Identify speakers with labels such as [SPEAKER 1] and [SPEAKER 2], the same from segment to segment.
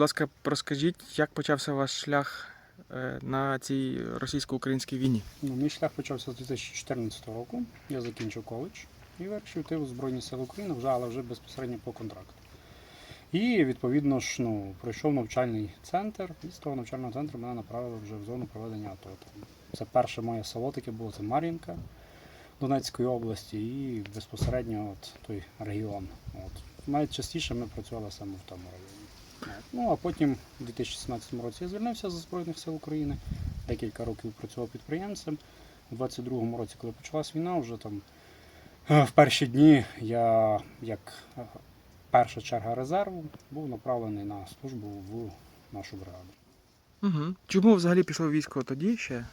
[SPEAKER 1] Будь ласка, розкажіть, як почався ваш шлях е, на цій російсько-українській війні?
[SPEAKER 2] Ну, мій шлях почався з 2014 року. Я закінчив коледж і вирішив йти у Збройні Сили України, вже, але вже безпосередньо по контракту. І відповідно ж ну, пройшов навчальний центр, і з того навчального центру мене направили вже в зону проведення АТО. Це перше моє село таке було, це Мар'їнка Донецької області і безпосередньо от той регіон. От. Найчастіше ми працювали саме в тому районі. Ну а потім у 2017 році я звільнився з Збройних сил України, декілька років працював підприємцем. У 22-му році, коли почалась війна, вже там е, в перші дні я як е, перша черга резерву був направлений на службу в нашу бригаду.
[SPEAKER 1] Угу. Чому взагалі пішов в військо тоді ще?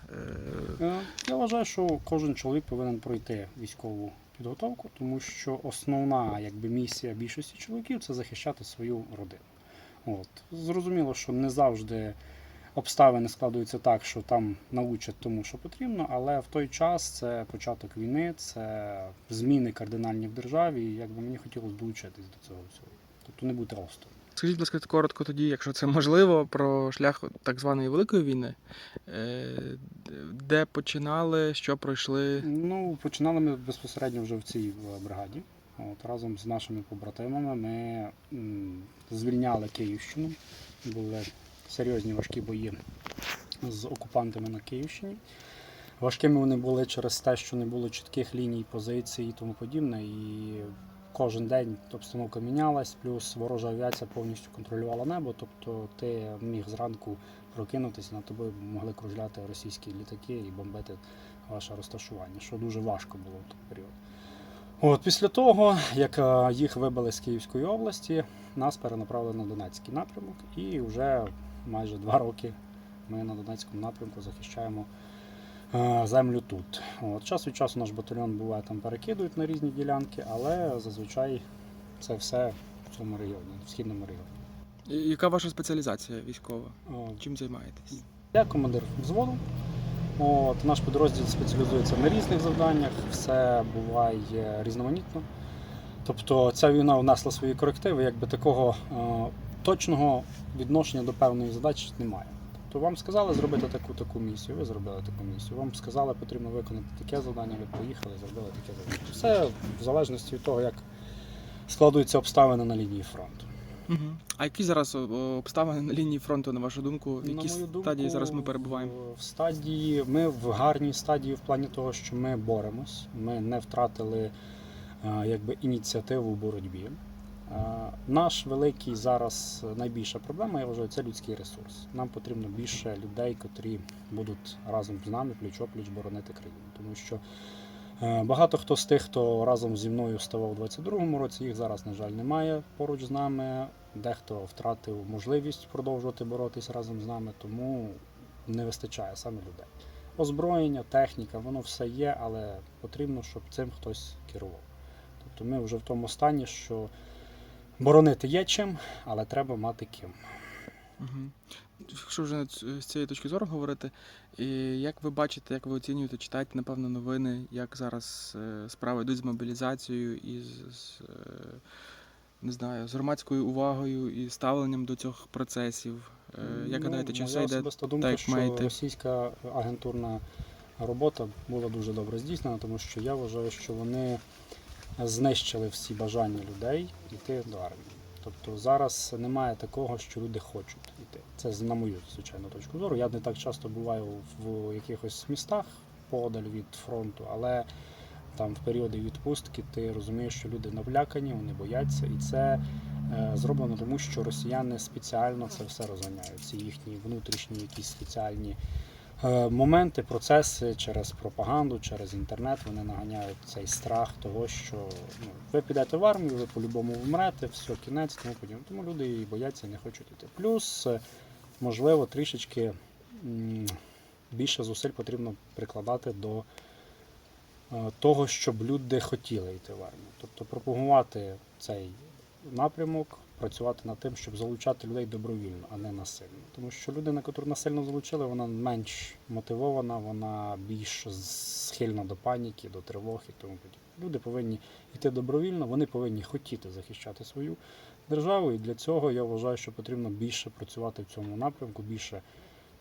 [SPEAKER 1] Е,
[SPEAKER 2] Я вважаю, що кожен чоловік повинен пройти військову підготовку, тому що основна якби, місія більшості чоловіків це захищати свою родину. От. Зрозуміло, що не завжди обставини складуються так, що там научать тому, що потрібно, але в той час це початок війни, це зміни кардинальні в державі, і якби мені хотілося долучитись до цього всього. Тобто не бути осторонь.
[SPEAKER 1] Скажіть, будь ласка, коротко тоді, якщо це можливо, про шлях так званої Великої війни, е, де починали, що пройшли.
[SPEAKER 2] Ну, починали ми безпосередньо вже в цій е, бригаді. От, разом з нашими побратимами ми звільняли Київщину. Були серйозні важкі бої з окупантами на Київщині. Важкими вони були через те, що не було чітких ліній, позицій і тому подібне. І кожен день обстановка мінялась, плюс ворожа авіація повністю контролювала небо. Тобто ти міг зранку прокинутися, над тобою могли кружляти російські літаки і бомбити ваше розташування, що дуже важко було в той період. От, після того, як е, їх вибили з Київської області, нас перенаправили на Донецький напрямок, і вже майже два роки ми на Донецькому напрямку захищаємо е, землю тут. От, час від часу наш батальйон буває там перекидують на різні ділянки, але зазвичай це все в цьому регіоні, в східному регіоні.
[SPEAKER 1] Яка ваша спеціалізація військова? Чим займаєтесь?
[SPEAKER 2] Я командир взводу. От, наш підрозділ спеціалізується на різних завданнях, все буває різноманітно. Тобто ця війна внесла свої корективи, якби такого е, точного відношення до певної задачі немає. Тобто вам сказали зробити таку таку місію, ви зробили таку місію. Вам сказали, потрібно виконати таке завдання, ви поїхали, зробили таке завдання. Все в залежності від того, як складуються обставини на лінії фронту.
[SPEAKER 1] Угу. А які зараз обставини на лінії фронту, на вашу думку? В якій
[SPEAKER 2] мою думку,
[SPEAKER 1] зараз ми перебуваємо?
[SPEAKER 2] В стадії, ми в гарній стадії в плані того, що ми боремось. Ми не втратили е, якби, ініціативу в боротьбі. Е, Наш великий зараз найбільша проблема, я вважаю, це людський ресурс. Нам потрібно більше людей, котрі будуть разом з нами пліч-опліч боронити країну. Тому що багато хто з тих, хто разом зі мною ставав у 22-му році, їх зараз, на жаль, немає поруч з нами. Дехто втратив можливість продовжувати боротись разом з нами, тому не вистачає саме людей. Озброєння, техніка, воно все є, але потрібно, щоб цим хтось керував. Тобто ми вже в тому стані, що боронити є чим, але треба мати ким.
[SPEAKER 1] Угу. Якщо вже з цієї точки зору говорити, і як ви бачите, як ви оцінюєте, читаєте, напевно, новини, як зараз е, справи йдуть з мобілізацією і з, з, е, не знаю, з громадською увагою і ставленням до цих процесів? Е, Як гадаєте, чи
[SPEAKER 2] Ну,
[SPEAKER 1] все йде?
[SPEAKER 2] думка,
[SPEAKER 1] як
[SPEAKER 2] що
[SPEAKER 1] має йти?
[SPEAKER 2] російська агентурна робота була дуже добре здійснена, тому що я вважаю, що вони знищили всі бажання людей йти до армії. Тобто зараз немає такого, що люди хочуть йти. Це на мою звичайну точку зору. Я не так часто буваю в якихось містах подаль від фронту, але там в періоди відпустки ти розумієш, що люди навлякані, вони бояться, і це е, зроблено тому, що росіяни спеціально це все розганяють. Ці їхні внутрішні якісь спеціальні моменти, процеси через пропаганду, через інтернет. Вони наганяють цей страх того, що ну, ви підете в армію, ви по-любому вмрете, все, кінець, тому подібне. Тому люди і бояться і не хочуть йти. Плюс, е, можливо, трішечки більше зусиль потрібно прикладати до е, того, щоб люди хотіли йти в армію. Тобто пропагувати цей напрямок, працювати над тим, щоб залучати людей добровільно, а не насильно. Тому що людина, яку насильно залучили, вона менш мотивована, вона більш схильна до паніки, до тривог і тому подібне. Люди повинні йти добровільно, вони повинні хотіти захищати свою державу, і для цього я вважаю, що потрібно більше працювати в цьому напрямку, більше,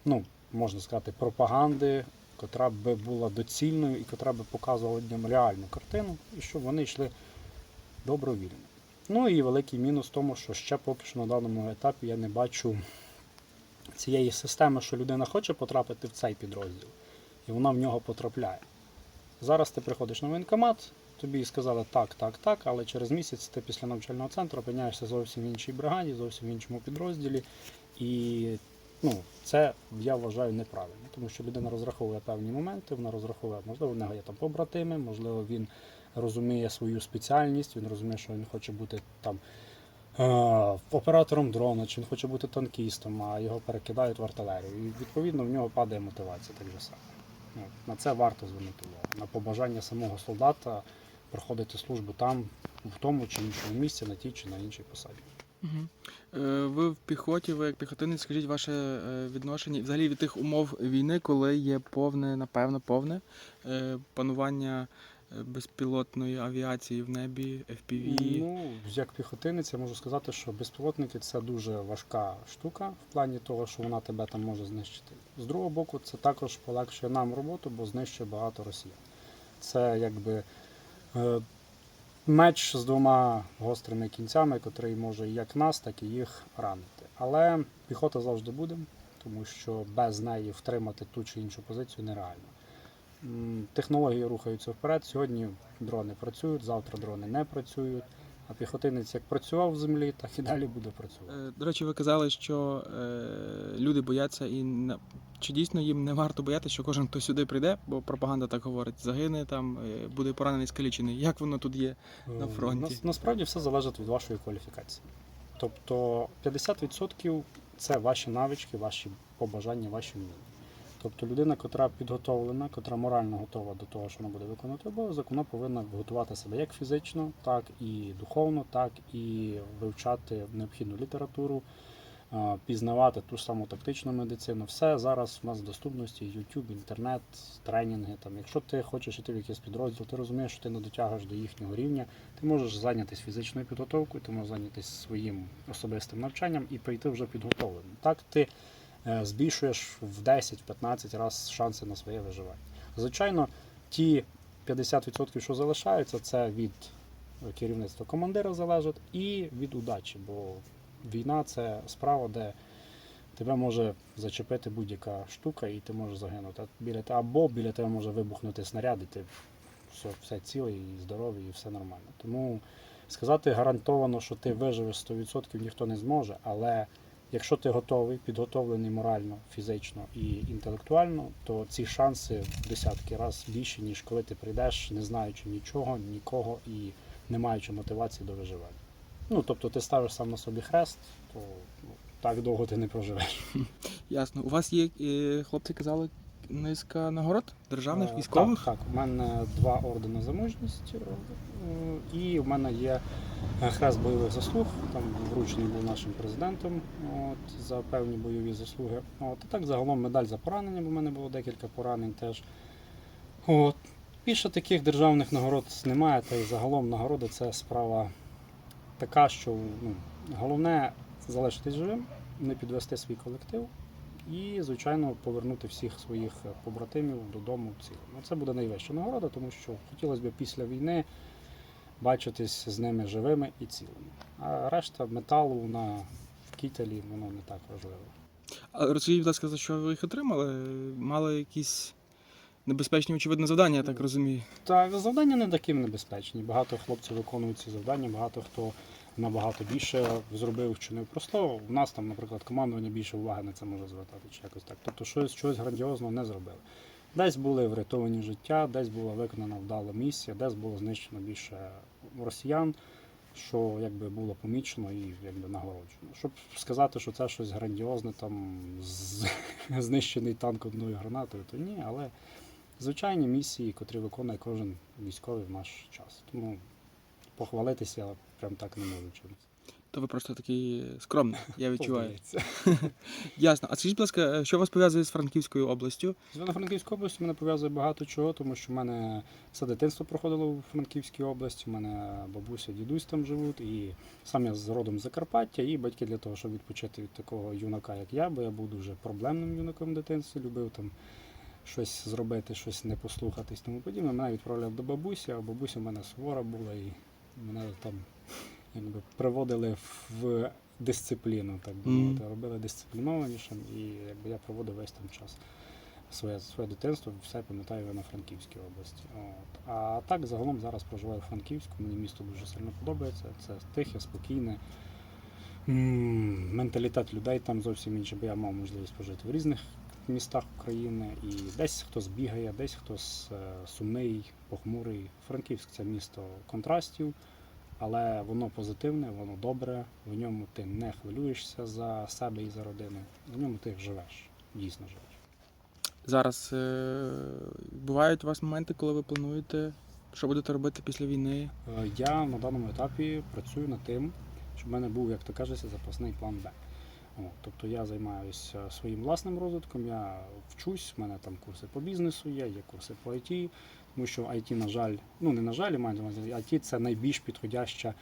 [SPEAKER 2] ну, можна сказати, пропаганди, котра би була доцільною і котра би показувала людям реальну картину, і щоб вони йшли добровільно. Ну і великий мінус в тому, що ще поки що на даному етапі я не бачу цієї системи, що людина хоче потрапити в цей підрозділ, і вона в нього потрапляє. Зараз ти приходиш на воєнкомат, тобі сказали так, так, так, але через місяць ти після навчального центру опиняєшся зовсім в іншій бригаді, зовсім в іншому підрозділі. І ну, це я вважаю неправильно, тому що людина розраховує певні моменти, вона розраховує, можливо, в нього є там побратими, можливо, він розуміє свою спеціальність, він розуміє, що він хоче бути там е, оператором дрона, чи він хоче бути танкістом, а його перекидають в артилерію. І відповідно в нього падає мотивація так же само. Ну, На це варто звернути увагу. На побажання самого солдата проходити службу там, в тому чи іншому місці, на тій чи на іншій посаді.
[SPEAKER 1] Угу. Ви в піхоті, ви як піхотинець, скажіть ваше е, відношення взагалі від тих умов війни, коли є повне, напевно, повне е, панування е, безпілотної авіації в небі, FPV.
[SPEAKER 2] Ну, як піхотинець, я можу сказати, що безпілотники це дуже важка штука в плані того, що вона тебе там може знищити. З другого боку, це також полегшує нам роботу, бо знищує багато росіян. Це якби е, меч з двома гострими кінцями, котрий може як нас, так і їх ранити. Але піхота завжди буде, тому що без неї втримати ту чи іншу позицію нереально. Технології рухаються вперед. Сьогодні дрони працюють, завтра дрони не працюють. А піхотинець як працював в землі, так і далі буде працювати.
[SPEAKER 1] Е, До речі, ви казали, що е, люди бояться і чи дійсно їм не варто боятися, що кожен, хто сюди прийде, бо пропаганда так говорить, загине там, е, буде поранений, скалічений. Як воно тут є? на фронті.
[SPEAKER 2] нас- насправді все залежить від вашої кваліфікації. Тобто 50% це ваші навички, ваші побажання, ваші вміння. Тобто людина, котра підготовлена, котра морально готова до того, що вона буде виконувати обов'язок, вона повинна готувати себе як фізично, так і духовно, так і вивчати необхідну літературу, пізнавати ту саму тактичну медицину. Все зараз в нас в доступності YouTube, інтернет, тренінги. Там, якщо ти хочеш іти в якийсь підрозділ, ти розумієш, що ти не дотягаєш до їхнього рівня, ти можеш зайнятися фізичною підготовкою, ти можеш зайнятися своїм особистим навчанням і прийти вже підготовленим. Так ти збільшуєш в 10-15 разів шанси на своє виживання. Звичайно, ті 50%, що залишаються, це від е, керівництва командира залежить і від удачі, бо війна це справа, де тебе може зачепити будь-яка штука, і ти можеш загинути. Біля те- або біля тебе може вибухнути снаряд, і ти все, все цілий і здоровий, і все нормально. Тому сказати гарантовано, що ти виживеш 100% ніхто не зможе, але якщо ти готовий, підготовлений морально, фізично і інтелектуально, то ці шанси в десятки разів більші, ніж коли ти прийдеш, не знаючи нічого, нікого і не маючи мотивації до виживання. Ну, тобто ти ставиш сам на собі хрест, то ну, так довго ти не проживеш.
[SPEAKER 1] Ясно. У вас є, е, хлопці казали, низка нагород державних,
[SPEAKER 2] Е,
[SPEAKER 1] військових?
[SPEAKER 2] Так, так, у мене два ордени за мужність, е, і в мене є хрест бойових заслуг, там вручений був нашим президентом от, за певні бойові заслуги. От, і так загалом медаль за поранення, бо в мене було декілька поранень теж. От. Більше таких державних нагород немає, та й загалом нагороди це справа така, що ну, головне залишитись живим, не підвести свій колектив і, звичайно, повернути всіх своїх е, побратимів додому цілим. Ну, Це буде найвища нагорода, тому що хотілося б після війни бачитись з ними живими і цілими. А решта металу на в кітелі воно не так важливо.
[SPEAKER 1] А розкажіть, будь ласка, за що ви їх отримали? Мали якісь небезпечні, очевидно, завдання, я так розумію.
[SPEAKER 2] Так, завдання не такі небезпечні. Багато хлопців виконують ці завдання, багато хто набагато більше зробив, вчинив. Просто в нас там, наприклад, командування більше уваги на це може звертати чи якось так. Тобто щось, щось грандіозного не зробили. Десь були врятовані життя, десь була виконана вдала місія, десь було знищено більше росіян, що якби було помічено і якби нагороджено. Щоб сказати, що це щось грандіозне, там з- знищений танк одною гранатою, то ні, але звичайні місії, котрі виконує кожен військовий в наш час. Тому похвалитися прям так не можу чимось.
[SPEAKER 1] То ви просто такий скромний, я відчуваю. Ясно. А скажіть, будь ласка, що вас пов'язує з Франківською областю?
[SPEAKER 2] З Івано-Франківською областю мене пов'язує багато чого, тому що в мене все дитинство проходило у Франківській області. У мене бабуся, дідусь там живуть, і сам я з родом з Закарпаття, і батьки для того, щоб відпочити від такого юнака, як я, бо я був дуже проблемним юнаком в дитинстві, любив там щось зробити, щось не послухатись, тому подібне. Мене відправляв до бабусі, а бабуся в мене сувора була, і мене там якби приводили в дисципліну, так би мовити, робили дисциплінованішим, і якби я проводив весь там час своє, своє дитинство, все пам'ятаю на Франківській області. От. А так загалом зараз проживаю в Франківську, мені місто дуже сильно подобається. Це тихе, спокійне. Менталітет людей там зовсім інший, бо я мав можливість пожити в різних містах України. І десь хтось бігає, десь хтось е, сумний, похмурий. Франківськ це місто контрастів, але воно позитивне, воно добре. В ньому ти не хвилюєшся за себе і за родину. В ньому ти живеш, дійсно живеш.
[SPEAKER 1] Зараз е, бувають у вас моменти, коли ви плануєте, що будете робити після війни?
[SPEAKER 2] Е, Я на даному етапі працюю над тим, щоб в мене був, як то кажеться, запасний план Б. Тобто я займаюся своїм власним розвитком, я вчусь, в мене там курси по бізнесу є, є курси по IT, тому що IT, на жаль, ну не на жаль, IT це найбільш підходяща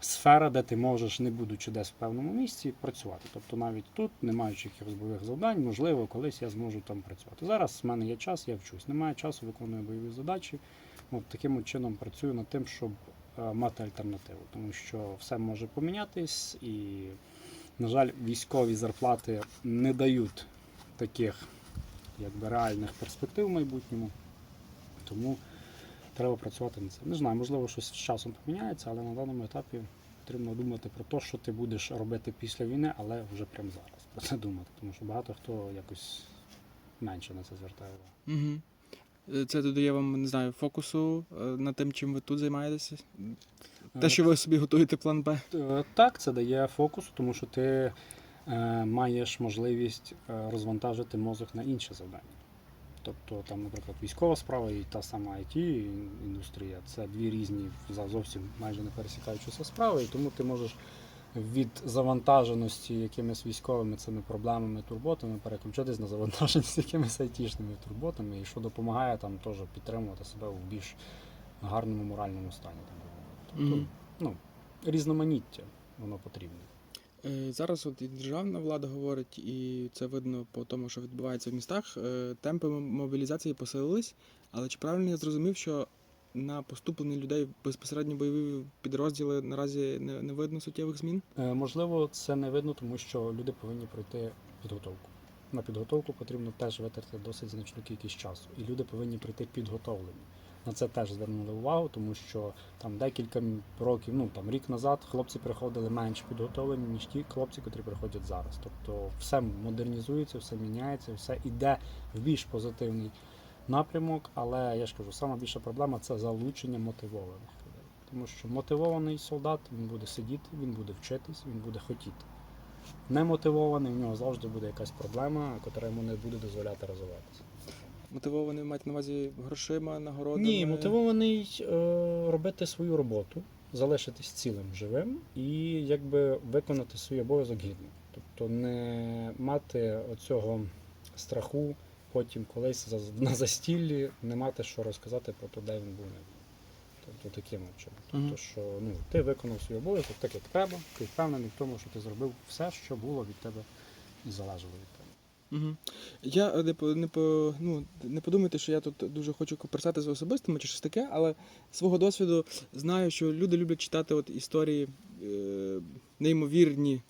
[SPEAKER 2] сфера, де ти можеш, не будучи десь в певному місці, працювати. Тобто навіть тут, не маючи якихось бойових завдань, можливо, колись я зможу там працювати. Зараз в мене є час, я вчусь. Немає часу, виконую бойові задачі. От таким чином працюю над тим, щоб е, мати альтернативу, тому що все може помінятись, і, на жаль, військові зарплати не дають таких якби, реальних перспектив в майбутньому. Тому треба працювати над цим. Не знаю, можливо, щось з часом поміняється, але на даному етапі потрібно думати про те, що ти будеш робити після війни, але вже прямо зараз про це думати, тому що багато хто якось менше на це звертає увагу.
[SPEAKER 1] Угу. Це додає вам, не знаю, фокусу е, над тим, чим ви тут займаєтеся? Те, що ви собі готуєте план Б?
[SPEAKER 2] Е, Так, це дає фокус, тому що ти е, маєш можливість е, розвантажити мозок на інші завдання. Тобто, там, наприклад, військова справа і та сама IT індустрія це дві різні зовсім майже не пересікаючіся справи, і тому ти можеш від завантаженості якимись військовими цими проблемами, турботами переключитись на завантаженість якимись айтішними турботами, і що допомагає там теж підтримувати себе в більш гарному моральному стані. Ну, різноманіття воно потрібне.
[SPEAKER 1] Е, Зараз от і державна влада говорить, і це видно по тому, що відбувається в містах. е, Темпи мобілізації посилились, але чи правильно я зрозумів, що на поступлення людей безпосередньо бойові підрозділи наразі не, не видно суттєвих змін?
[SPEAKER 2] Е, Можливо, це не видно, тому що люди повинні пройти підготовку. На підготовку потрібно теж витратити досить значну кількість часу, і люди повинні прийти підготовлені. На це теж звернули увагу, тому що там декілька років, ну там рік назад, хлопці приходили менш підготовлені, ніж ті хлопці, котрі приходять зараз. Тобто все модернізується, все міняється, все йде в більш позитивний напрямок. Але я ж кажу, сама більша проблема це залучення мотивованих людей. Тому що мотивований солдат він буде сидіти, він буде вчитись, він буде хотіти. Немотивований, в нього завжди буде якась проблема, яка йому не буде дозволяти розвиватися.
[SPEAKER 1] Мотивовані мають на увазі грошима, нагородами?
[SPEAKER 2] Ні, мотивований е, робити свою роботу, залишитись цілим живим і якби виконати свій обов'язок гідно. Тобто не мати оцього страху потім колись на застіллі, не мати що розказати про те, де він був. Тобто таким чином. Тобто,
[SPEAKER 1] Мгм.
[SPEAKER 2] що ну, ти виконав свій обов'язок так, як треба, ти впевнений в тому, що ти зробив все, що було від тебе і залежало від тебе.
[SPEAKER 1] Угу. Я е, не, по- не, по, ну, не подумайте, що я тут дуже хочу коперсати з особистими чи щось таке, але свого досвіду знаю, що люди люблять читати от історії е, неймовірні,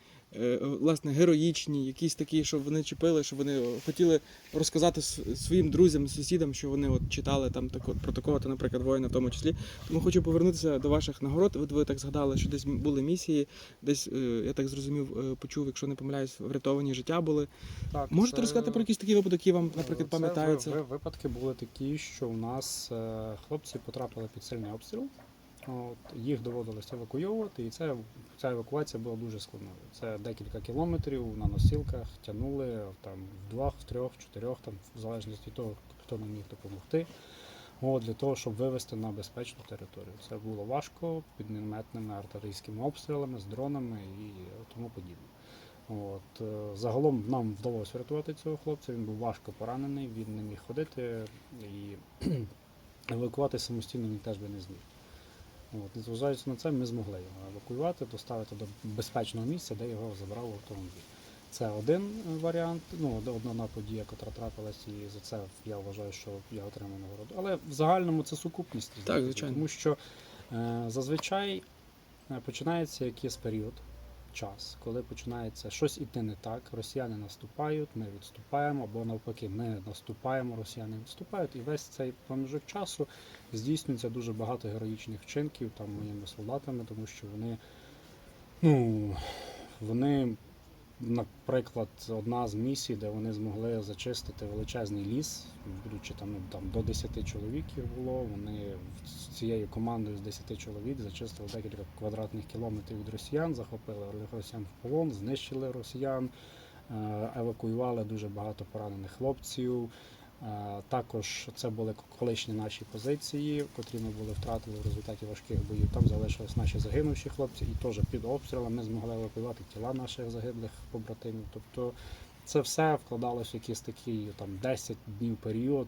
[SPEAKER 1] власне, героїчні, якісь такі, що вони чіпили, що вони хотіли розказати своїм друзям, сусідам, що вони от читали там так от, про такого, то, наприклад, воїна в тому числі. Тому хочу повернутися до ваших нагород. От ви так згадали, що десь були місії, десь, е, я так зрозумів, е, почув, якщо не помиляюсь, врятовані життя були.
[SPEAKER 2] Так,
[SPEAKER 1] Можете
[SPEAKER 2] це-
[SPEAKER 1] розказати про якісь такі випадки, які вам, наприклад, пам'ятаються?
[SPEAKER 2] ви- ви- Випадки були такі, що у нас е, хлопці потрапили під сильний обстріл. От, їх доводилось евакуйовувати, і це, ця евакуація була дуже складною. Це декілька кілометрів на носілках тягнули там в двох, в трьох, в чотирьох, там, в залежності від того, хто нам міг допомогти. от, для того, щоб вивести на безпечну територію. Це було важко під мінометними артилерійськими обстрілами, з дронами і тому подібне. От, е, загалом нам вдалося врятувати цього хлопця. Він був важко поранений, він не міг ходити і евакувати самостійно він теж би не зміг. От, незважаючи на це, ми змогли його евакуювати, доставити до безпечного місця, де його забрав автомобіль. Це один е, варіант, ну одна подія, яка трапилась, і за це я вважаю, що я отримав нагороду. Але в загальному це сукупність.
[SPEAKER 1] Так, звичайно.
[SPEAKER 2] Тому що е, зазвичай е, починається якийсь період, час, коли починається щось іти не так, росіяни наступають, ми відступаємо, або навпаки, ми наступаємо, росіяни відступають, і весь цей проміжок часу здійснюється дуже багато героїчних вчинків там моїми солдатами, тому що вони, ну, вони, наприклад, одна з місій, де вони змогли зачистити величезний ліс, будучи там, ну, там до 10 чоловік їх було. Вони з цією командою з 10 чоловік зачистили декілька квадратних кілометрів від росіян, захопили росіян в полон, знищили росіян, е, евакуювали дуже багато поранених хлопців. Е, Також це були колишні наші позиції, котрі ми були втратили в результаті важких боїв. Там залишились наші загинувші хлопці, і теж під обстрілами ми змогли евакуювати тіла наших загиблих побратимів. Тобто це все вкладалося в якийсь такий там 10 днів період,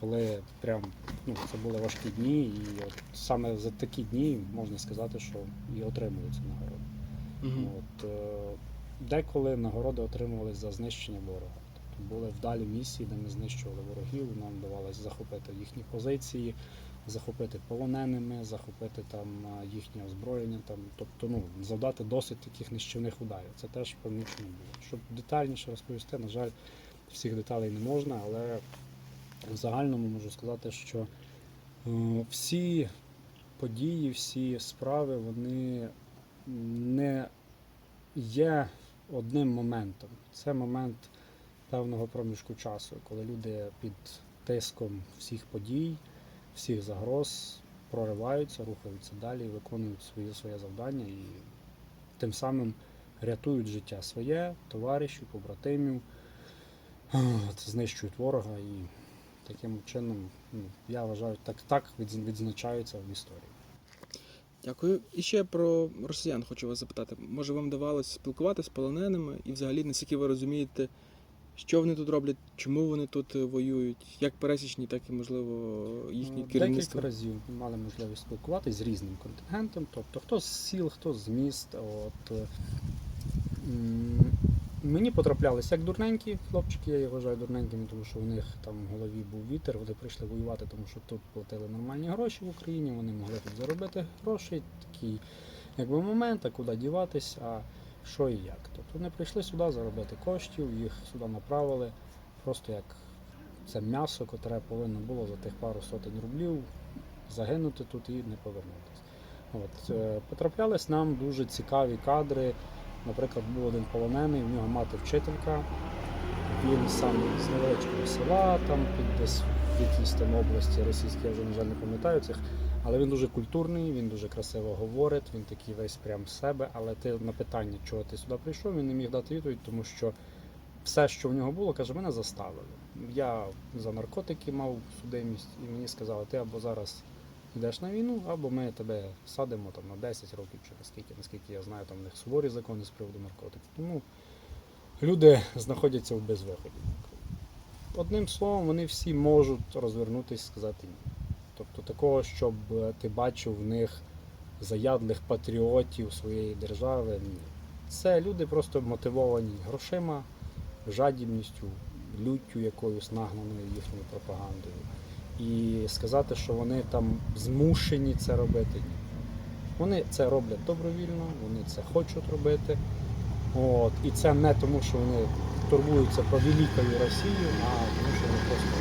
[SPEAKER 2] коли прям ну, це були важкі дні, і от саме за такі дні можна сказати, що і отримуються нагороди.
[SPEAKER 1] Мгм.
[SPEAKER 2] От, е, деколи нагороди отримували за знищення ворога. Були вдалі місії, де ми знищували ворогів, нам вдавалося захопити їхні позиції, захопити полоненими, захопити там е, їхнє озброєння, там, тобто ну, завдати досить таких нищівних ударів. Це теж помічено було. Щоб детальніше розповісти, на жаль, всіх деталей не можна, але в загальному можу сказати, що е, всі події, всі справи, вони не є одним моментом. Це момент певного проміжку часу, коли люди під тиском всіх подій, всіх загроз прориваються, рухаються далі, виконують свої своє завдання і тим самим рятують життя своє, товаришів, побратимів, знищують ворога і таким чином, ну, я вважаю, так, так відзначаються в історії.
[SPEAKER 1] Дякую. І ще про росіян хочу вас запитати. Може, вам давалося спілкуватися з полоненими і взагалі, наскільки ви розумієте, що вони тут роблять, чому вони тут е, воюють, як пересічні, так і можливо їхні
[SPEAKER 2] Ну,
[SPEAKER 1] керівництво.
[SPEAKER 2] Декілька разів мали можливість спілкуватися з різним контингентом, тобто хто з сіл, хто з міст. От, е, мені потраплялися як дурненькі хлопчики, я їх вважаю дурненькими, тому що у них там в голові був вітер, вони прийшли воювати, тому що тут платили нормальні гроші в Україні, вони могли тут заробити гроші, такий якби момент, а куди діватись, а що і як. Тобто вони прийшли сюди заробити коштів, їх сюди направили просто як це м'ясо, котре повинно було за тих пару сотень рублів загинути тут і не повернутися. От, е, потраплялись нам дуже цікаві кадри. Наприклад, був один полонений, в нього мати вчителька. Він сам з невеличкого села, там під десь в якійсь там області російській, я вже, на жаль, не пам'ятаю цих. Але він дуже культурний, він дуже красиво говорить, він такий весь прям з себе. Але ти на питання, чого ти сюди прийшов, він не міг дати відповідь, тому що все, що в нього було, каже, мене заставили. Я за наркотики мав судимість, і мені сказали, ти або зараз йдеш на війну, або ми тебе садимо там на 10 років чи наскільки, наскільки я знаю, там в них суворі закони з приводу наркотиків. Тому люди знаходяться в безвиході. Одним словом, вони всі можуть розвернутися і сказати ні. Тобто такого, щоб е, ти бачив в них заядлих патріотів своєї держави, ні. Це люди просто мотивовані грошима, жадібністю, люттю якоюсь нагнаною їхньою пропагандою. І сказати, що вони там змушені це робити, ні. Вони це роблять добровільно, вони це хочуть робити. От. І це не тому, що вони турбуються про великою Росію, а тому, що вони просто